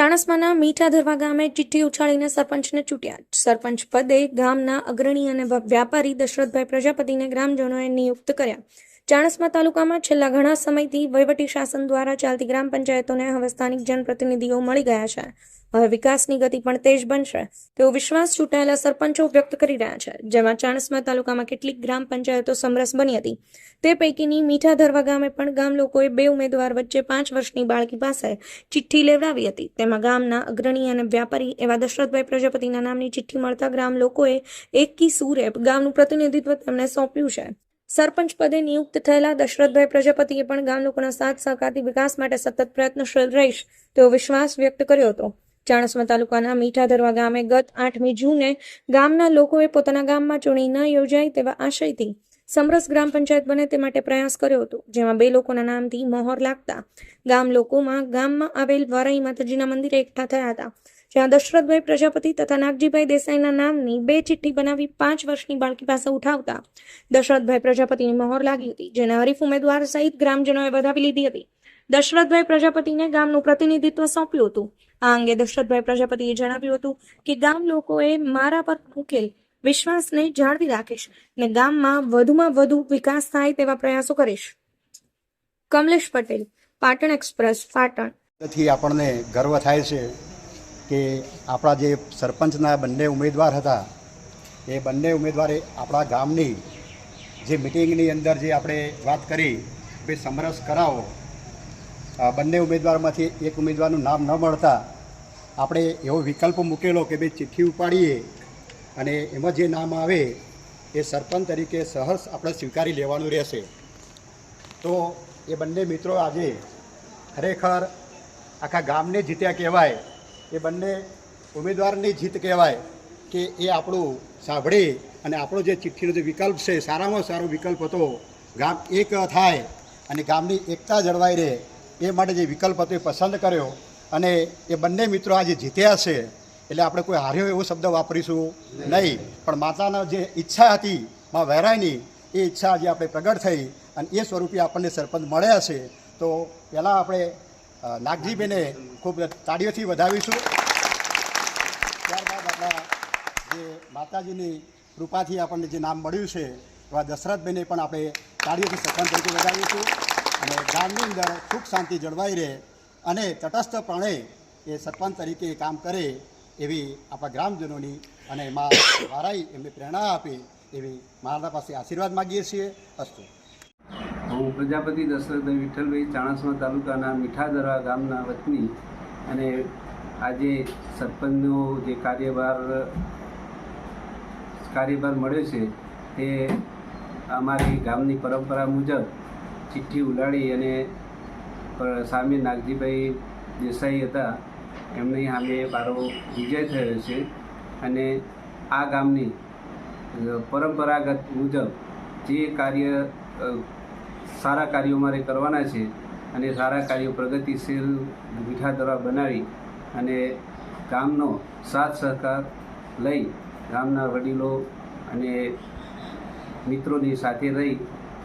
ચાણસ્માના મીઠા ધરવા ગામે ચિઠ્ઠી ઉછાળીને સરપંચને ચૂંટ્યા. સરપંચ પદે ગામના અગ્રણી અને વ્યાપારી દશરથભાઈ પ્રજાપતિને ગ્રામજનોએ નિયુક્ત કર્યા. ચાણસ્મા તાલુકામાં છેલ્લા ઘણા સમયથી વહીવટી શાસન દ્વારા ચાલતી ગ્રામ પંચાયતોને હવે સ્થાનિક જનપ્રતિનિધિઓ મળી ગયા છે. હવે વિકાસની ગતિ પણ તેજ બનશે તેવો વિશ્વાસ ચૂંટાયેલા સરપંચો વ્યક્ત કરી રહ્યા છે, જેમાં ચાણસ્મા તાલુકામાં કેટલીક ગ્રામ પંચાયતો સમરસ બની હતી. તે પૈકીની મીઠા ધરવા ગામે પણ ગામ લોકોએ બે ઉમેદવાર વચ્ચે પાંચ વર્ષની બાળકી પાસે ચિઠ્ઠી લેવડાવી હતી. તેમાં ગામના અગ્રણી અને વ્યાપારી એવા દશરથભાઈ પ્રજાપતિના નામની ચિઠ્ઠી મળતા ગ્રામ લોકોએ એકી સૂરે ગામનું પ્રતિનિધિત્વ તેમને સોંપ્યું છે. સરપંચ પદે નિયુક્ત થયેલા દશરથભાઈ પ્રજાપતિએ પણ ગામ લોકોના સાથ સહકારથી વિકાસ માટે સતત પ્રયત્નશીલ રહીશ તેવો વિશ્વાસ વ્યક્ત કર્યો હતો. ચાણસ્મા તાલુકાના મીઠા ધરવા ગામે ગત આઠમી જૂને ગામના લોકોએ પોતાના ગામમાં ચૂંટણી ન યોજાય તેવા આશયથી સમરસ ગ્રામ પંચાયત બને તે માટે પ્રયાસ કર્યો હતો, જેમાં બે લોકોના નામથી મોહર લાગતા ગામ લોકોમાં ગામમાં આવેલ વારાઈ માતાજીના મંદિરે એકઠા થયા હતા, જ્યાં દશરથભાઈ પ્રજાપતિ તથા નાગજીભાઈ દેસાઈના નામની બે ચિઠ્ઠી બનાવી પાંચ વર્ષની બાળકી પાસે ઉઠાવતા દશરથભાઈ પ્રજાપતિની મોહર લાગી હતી, જેને હરીફ ઉમેદવાર સહિત ગ્રામજનોએ વધાવી લીધી હતી. દશરથભાઈ પ્રજાપતિને ગામનું પ્રતિનિધિત્વ સોંપ્યું હતું. આ અંગે દશરથભાઈ પ્રજાપતિએ જણાવ્યું હતું કે ગામ લોકોએ મારા પર મૂકેલ વિશ્વાસને જાળવી રાખીશ અને ગામમાં વધુમાં વધુ વિકાસ થાય તેવા પ્રયાસો કરીશ. કમલેશ પટેલ, પાટણ એક્સપ્રેસ, પાટણ. આપણને ગર્વ થાય છે કે આપણા જે સરપંચના બંને ઉમેદવાર હતા, એ બંને ઉમેદવારે આપણા ગામની જે મિટિંગની અંદર જે આપણે વાત કરી કે સમરસ કરાવો બંને ઉમેદવારમાંથી એક ઉમેદવારનું નામ ન મળતા આપણે એવો વિકલ્પ મૂકેલો કે ભાઈ ચિઠ્ઠી ઉપાડીએ અને એમાં જે નામ આવે એ સરપંચ તરીકે સહર્ષ આપણે સ્વીકારી લેવાનું રહેશે. તો એ બંને મિત્રો આજે ખરેખર આખા ગામને જીત્યા કહેવાય. એ બંને ઉમેદવારની જીત કહેવાય કે એ આપણું સાંભળે અને આપણો જે ચિઠ્ઠીનો જે વિકલ્પ છે, સારામાં સારો વિકલ્પ હતો, ગામ એક થાય અને ગામની એકતા જળવાઈ રહે એ માટે જે વિકલ્પ હતો એ પસંદ કર્યો અને એ બંને મિત્રો આજે જીત્યા છે. એટલે આપણે કોઈ હાર્યો એવો શબ્દ વાપરીશું નહીં. પણ માતાના જે ઈચ્છા હતી, માં વહેરાયની એ ઈચ્છા આજે આપણે પ્રગટ થઈ અને એ સ્વરૂપે આપણને સરપંચ મળ્યા છે. તો પહેલાં આપણે નાગજીબેને ખૂબ તાળીઓથી વધાવીશું. ત્યારબાદ આપણા જે માતાજીની કૃપાથી આપણને જે નામ મળ્યું છે, એવા દશરથભાઈને પણ આપણે તાળીઓથી સરપંચ તરીકે વધાવીશું. અને ગામની અંદર સુખ શાંતિ જળવાઈ રહે અને તટસ્થપણે એ સરપંચ તરીકે કામ કરે એવી આપણા ગ્રામજનોની અને એમાં વારાઈ એમને પ્રેરણા આપે એવી મારા પાસે આશીર્વાદ માગીએ છીએ. અસ્તુ. હું પ્રજાપતિ દશરથભાઈ વિઠ્ઠલભાઈ ચાણસ્મા તાલુકાના મીઠાદરા ગામના વતની અને આજે સરપંચનો જે કાર્યભાર કાર્યભાર મળ્યો છે તે અમારી ગામની પરંપરા મુજબ ચિઠ્ઠી ઉલાડી અને સામે નાગજીભાઈ દેસાઈ હતા. એમની સામે મારો વિજય થયો છે અને આ ગામની પરંપરાગત મુજબ જે કાર્ય સારા કાર્યો મારે કરવાના છે અને સારા કાર્યો પ્રગતિશીલ મીઠા દ્વારા બનાવી અને ગામનો સાથ સહકાર લઈ ગામના વડીલો અને મિત્રોની સાથે રહી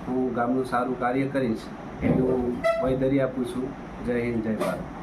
હું ગામનું સારું કાર્ય કરીશ. એનું વૈદરી આપું છું જય હિન્દ, જય ભારત.